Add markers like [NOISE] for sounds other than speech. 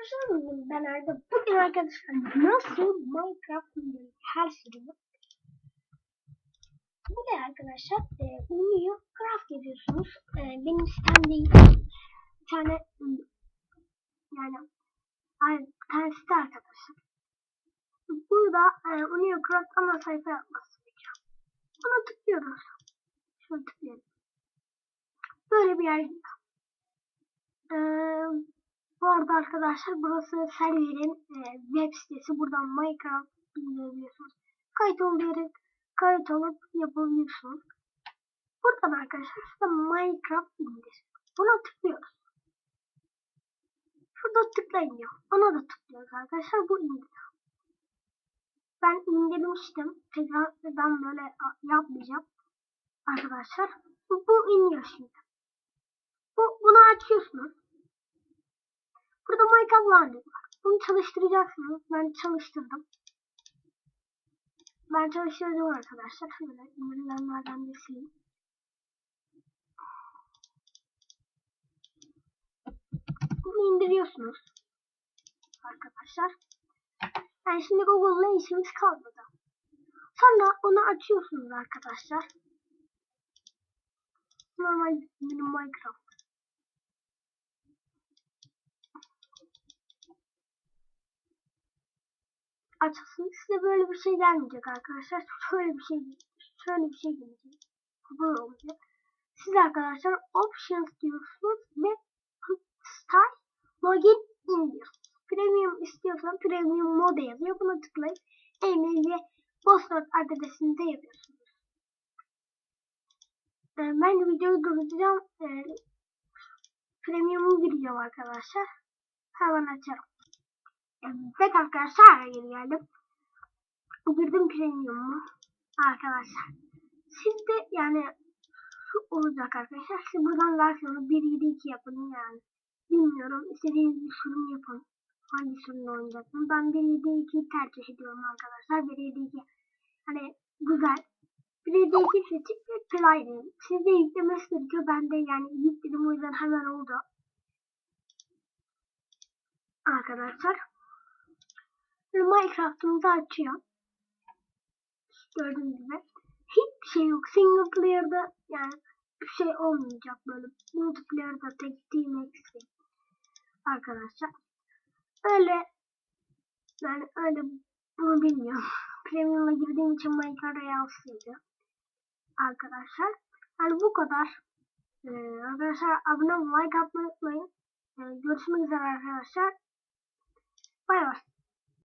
arkadaşlar ben Arda. Bugün arkadaşlar nasıl Minecraft her sürümü. Bu da arkadaşlar e, oynuyor. Craft yapıyorsunuz. E, benim sitem değil. Bir tane yani bir tane site arkadaşlar. Burada e, oynuyor Craft ana sayfa yapması gerekiyor. Buna tıklıyoruz. Şöyle tıklayalım. Böyle bir yer geliyor. Arada arkadaşlar burası serverin e, web sitesi. Buradan Minecraft indirebiliyorsunuz. Kayıt olarak kayıt olup yapabiliyorsunuz. Buradan arkadaşlar size Minecraft indir. Buna tıklıyoruz. Şurada tıklayın diyor. Ona da tıklıyoruz arkadaşlar. Bu indiriyor. Ben indirmiştim. Tekrardan böyle yapmayacağım. Arkadaşlar. Bu iniyor şimdi. Bu, bunu açıyorsunuz. Burada Minecraft vardı. Bunu çalıştıracaksınız. Ben çalıştırdım. Ben çalıştırdım arkadaşlar. Şöyle indirilenlerden bir sileyim. Bunu indiriyorsunuz. Arkadaşlar. Yani şimdi Google'la işimiz kalmadı. Sonra onu açıyorsunuz arkadaşlar. Normal benim Minecraft. Açılsın. Size böyle bir şey gelmeyecek arkadaşlar. Şöyle bir şey şöyle bir şey gelecek. Böyle olacak. Siz arkadaşlar options diyorsunuz ve start login in diyorsunuz. Premium istiyorsan premium mode yazıyor. Buna tıklayıp email ve password adresini de yapıyorsunuz. Ee, ben videoyu durduracağım. Ee, premium'u gireceğim arkadaşlar. Hemen açarım. Evet arkadaşlar geri geldim. Girdim premium'u arkadaşlar. De yani şu olacak arkadaşlar. Siz buradan versiyonu 1.7.2 yapın yani. Bilmiyorum. İstediğiniz bir sürüm yapın. Hangi sürümde oynayacaksınız? Ben 1.7.2'yi tercih ediyorum arkadaşlar. 1.7.2 hani güzel. 1.7.2 seçip ve play diyeyim. Sizde yüklemesi gerekiyor. Ben de yani yükledim o yüzden hemen oldu. Arkadaşlar. Minecraft'ımızı açıyor. Gördüğünüz gibi. Hiçbir şey yok. Single player'da yani bir şey olmayacak böyle. Multiplayer'da tek team eksik. Arkadaşlar. Öyle yani öyle bunu bilmiyorum. [LAUGHS] Premium'a girdiğim için Minecraft'a yansıydı. Arkadaşlar. Yani bu kadar. Ee, arkadaşlar abone olmayı, like atmayı unutmayın. Ee, görüşmek üzere arkadaşlar. Bay bay.